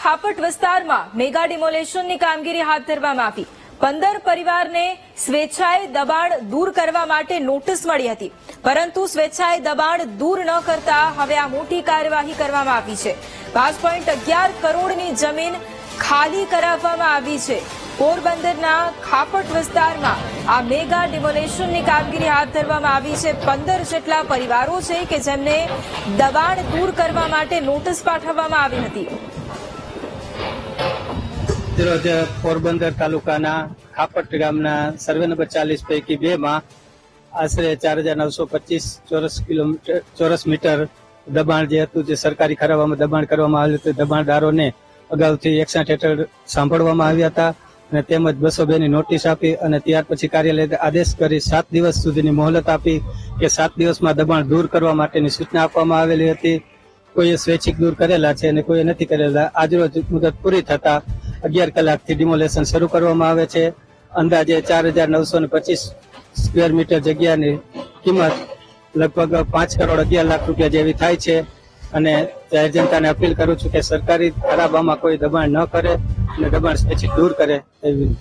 ખાપટ વિસ્તારમાં મેગા ડિમોલેશનની કામગીરી હાથ ધરવામાં આવી. પંદર પરિવારને સ્વેચ્છાએ દબાણ દૂર કરવા માટે નોટિસ મળી હતી. પરંતુ સ્વેચ્છાએ દબાણ દૂર ન કરતા હવે આ મોટી કાર્યવાહી કરવામાં આવી છે. પાંચ પોઈન્ટ અગિયાર કરોડની જમીન ખાલી કરાવવામાં આવી છે. પોરબંદરના ખાપટ વિસ્તારમાં આ મેગા ડિમોલેશનની કામગીરી હાથ ધરવામાં આવી છે. પંદર જેટલા પરિવારો છે કે જેમને દબાણ દૂર કરવા માટે નોટિસ પાઠવવામાં આવી હતી. રોજ પોરબંદર તાલુકાના ખાપટ ગામના સર્વે નંબર ચાલીસ પૈકી બે માં આશરે ચાર હજાર નવસો પચીસ ચોરસ કિલોમીટર, ચોરસ મીટર દબાણ જે હતું જે સરકારી ખરાબામાં દબાણ કરવામાં આવ્યું હતું. દબાણદારોને અગાઉથી એકસાઠ હેઠળ સાંભળવામાં આવ્યા હતા અને તેમજ બસો બે ની નોટિસ આપી અને ત્યાર પછી કાર્યાલય આદેશ કરી સાત દિવસ સુધીની મોહલત આપી કે સાત દિવસમાં દબાણ દૂર કરવા માટેની સૂચના આપવામાં આવેલી હતી. કોઈએ સ્વૈચ્છિક દૂર કરેલા છે અને કોઈએ નથી કરેલા આજરોજ મુદત પૂરી થતા અગિયાર કલાકથી ડિમોલેશન શરૂ કરવામાં આવે છે અંદાજે ચાર હજાર નવસો ને પચીસ સ્ક્વેર મીટર જગ્યાની કિંમત લગભગ પાંચ કરોડ અગિયાર લાખ રૂપિયા જેવી થાય છે અને જાહેર જનતાને અપીલ કરું છું કે સરકારી ખરાબામાં કોઈ દબાણ ન કરે અને દબાણ સ્વૈચ્છિક દૂર કરે એવી.